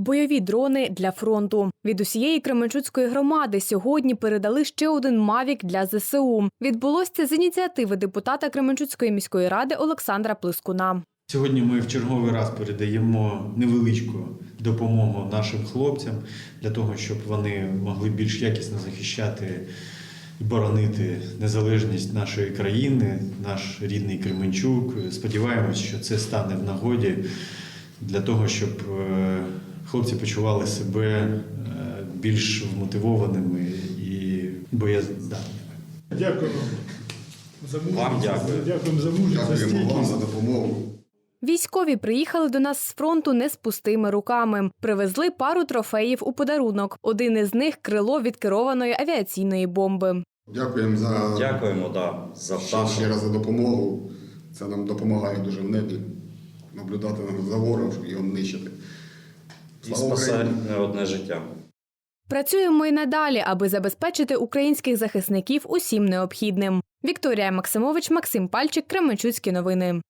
Бойові дрони для фронту від усієї Кременчуцької громади сьогодні передали ще один мавік для ЗСУ. Відбулося це з ініціативи депутата Кременчуцької міської ради Олександра Плискуна. Сьогодні ми в черговий раз передаємо невеличку допомогу нашим хлопцям для того, щоб вони могли більш якісно захищати і боронити незалежність нашої країни, наш рідний Кременчук. Сподіваємось, що це стане в нагоді для того, щоб е, хлопці почували себе е, більш вмотивованими і боєздатними. Дякую. Вам дякую. Дякуємо за мужність, Дякуємо вам за допомогу. Військові приїхали до нас з фронту не з пустими руками. Привезли пару трофеїв у подарунок. Один із них крило від керованої авіаційної бомби. Дякуємо за Дякуємо да, за ще, ще раз за допомогу. Це нам допомагає дуже в небі наблюдати за ворогом, щоб його нищити. І спасає не одне життя. Працюємо і надалі, аби забезпечити українських захисників усім необхідним. Вікторія Максимович, Максим Пальчик, Кременчуцькі новини.